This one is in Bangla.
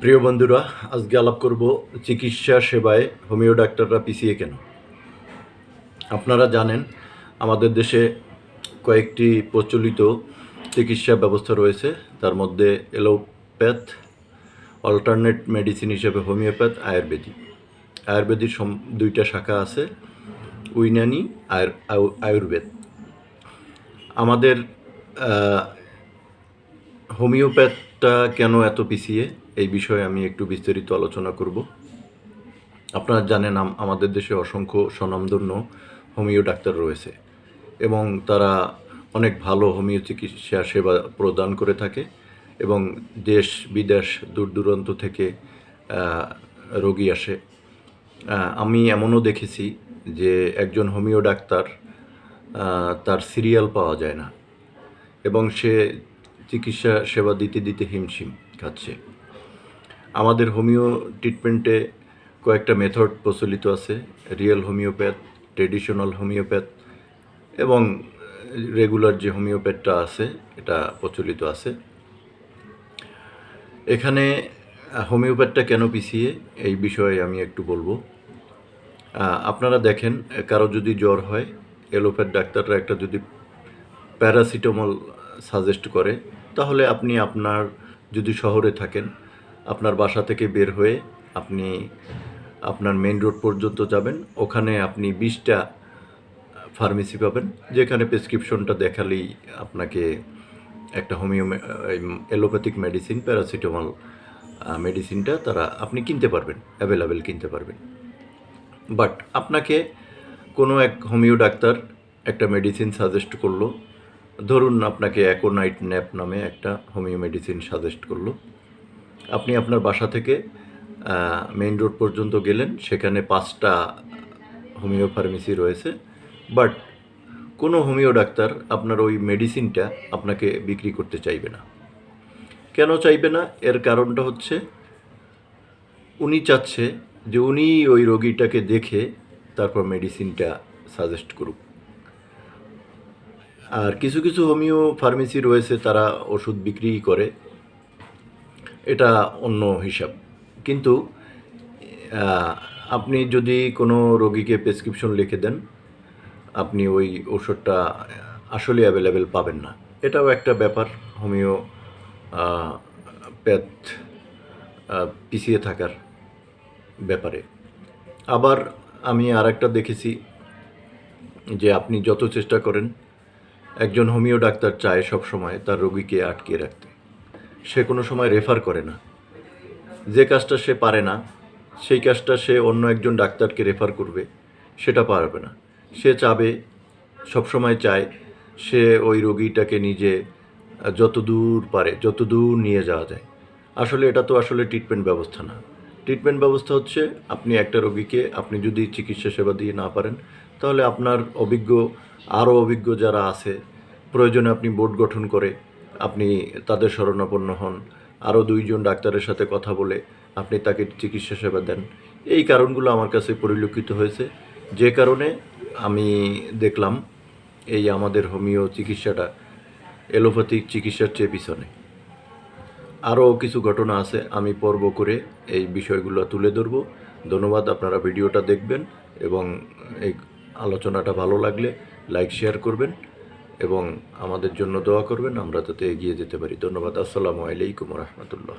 প্রিয় বন্ধুরা, আজকে আলাপ করব চিকিৎসা সেবায় হোমিও ডাক্তাররা পিছিয়ে কেন? আপনারা জানেন, আমাদের দেশে কয়েকটি প্রচলিত চিকিৎসা ব্যবস্থা রয়েছে। তার মধ্যে এলোপ্যাথ অল্টারনেট মেডিসিন হিসেবে হোমিওপ্যাথ আয়ুর্বেদিক আয়ুর্বেদিক সম, দুইটা শাখা আছে, উইনানি আয়ুর আয়ু- আয়ুর্বেদ। আমাদের হোমিওপ্যাথটা কেন এত পিছিয়ে? এই বিষয়ে আমি একটু বিস্তারিত আলোচনা করব। আপনারা জানেন আম- আমাদের দেশে অসংখ্য স্বনামধন্য হোমিও ডাক্তার রয়েছে এবং তারা অনেক ভালো হোমিও চিকিৎসা সেবা প্রদান করে থাকে এবং দেশ বিদেশ দূর দূরান্ত থেকে রোগী আসে। আমি এমনও দেখেছি যে একজন হোমিও ডাক্তার তার সিরিয়াল পাওয়া যায় না এবং সে চিকিৎসা সেবা দিতে দিতে হিমশিম খাচ্ছে। আমাদের হোমিও ট্রিটমেন্টে কয়েকটা মেথড প্রচলিত আছে। রিয়েল হোমিওপ্যাথ ট্রেডিশনাল হোমিওপ্যাথ এবং রেগুলার যে হোমিওপ্যাথটা আছে, এটা প্রচলিত আছে। এখানে হোমিওপ্যাথটা কেন পিছিয়ে, এই বিষয়ে আমি একটু বলব। আপনারা দেখেন, কারও যদি জ্বর হয়, এলোপ্যাথ ডাক্তাররা একটা যদি প্যারাসিটামল সাজেস্ট করে, তাহলে আপনি আপনার, যদি শহরে থাকেন, আপনার বাসা থেকে বের হয়ে আপনি আপনার মেইন রোড পর্যন্ত যাবেন, ওখানে আপনি বিশটা ফার্মেসি পাবেন, যেখানে প্রেসক্রিপশনটা দেখালেই আপনাকে একটা হোমিও অ্যালোপ্যাথিক মেডিসিন প্যারাসিটামল মেডিসিনটা তারা আপনি কিনতে পারবেন অ্যাভেলেবেল কিনতে পারবেন। বাট আপনাকে কোনো এক হোমিও ডাক্তার একটা মেডিসিন সাজেস্ট করল ধরুন আপনাকে অ্যাকোনাইট ন্যাপ নামে একটা হোমিও মেডিসিন সাজেস্ট করল। আপনি আপনার বাসা থেকে মেইন রোড পর্যন্ত গেলেন, সেখানে পাঁচটা হোমিও ফার্মেসি রয়েছে, বাট কোনো হোমিও ডাক্তার আপনার ওই মেডিসিনটা আপনাকে বিক্রি করতে চাইবে না। কেন চাইবে না? এর কারণটা হচ্ছে, উনি চাচ্ছে যে উনি ওই রোগীটাকে দেখে তারপর মেডিসিনটা সাজেস্ট করুক। আর কিছু কিছু হোমিও ফার্মেসি রয়েছে, তারা ওষুধ বিক্রি করে। এটা অন্য হিসাব। কিন্তু আপনি যদি কোনো রোগীকে প্রেসক্রিপশন লিখে দেন, আপনি ওই ওষুধটা আসলে অ্যাভেলেবেল পাবেন না। এটাও একটা ব্যাপার, হোমিও প্যাথ পিছিয়ে থাকার ব্যাপারে। আবার আমি আর একটা দেখেছি যে আপনি যত চেষ্টা করেন একজন হোমিও ডাক্তার চায় সব সময় তার রোগীকে আটকিয়ে রাখতে। সে কোনো সময় রেফার করে না। যে কাজটা সে পারে না, সেই কাজটা সে অন্য একজন ডাক্তারকে রেফার করবে, সেটা পারবে না। সে চাবে সবসময় চায় সে ওই রোগীটাকে নিজে যত দূর পারে যত দূর নিয়ে যাওয়া যায়। আসলে এটা তো আসলে ট্রিটমেন্ট ব্যবস্থা না। ট্রিটমেন্ট ব্যবস্থা হচ্ছে আপনি একটা রোগীকে, আপনি যদি চিকিৎসা সেবা দিয়ে না পারেন তাহলে আপনার অভিজ্ঞ, আরও অভিজ্ঞ যারা আছে, প্রয়োজনে আপনি বোর্ড গঠন করে আপনি তাদের শরণাপন্ন হন। আরও দুইজন ডাক্তারের সাথে কথা বলে আপনি তাকে চিকিৎসা সেবা দেন। এই কারণগুলো আমার কাছে পরিলক্ষিত হয়েছে। যে কারণে আমি দেখলাম এই আমাদের হোমিও চিকিৎসাটা এলোপ্যাথিক চিকিৎসার চেয়ে পিছনে। আরও কিছু ঘটনা আছে, আমি পর্ব করে এই বিষয়গুলো তুলে ধরব। ধন্যবাদ, আপনারা ভিডিওটা দেখবেন এবং এই আলোচনাটা ভালো লাগলে লাইক, শেয়ার করবেন এবং আমাদের জন্য দোয়া করবেন। আমরা তাতে এগিয়ে যেতে পারি। ধন্যবাদ। আসসালামু আলাইকুম রহমতুল্লাহ।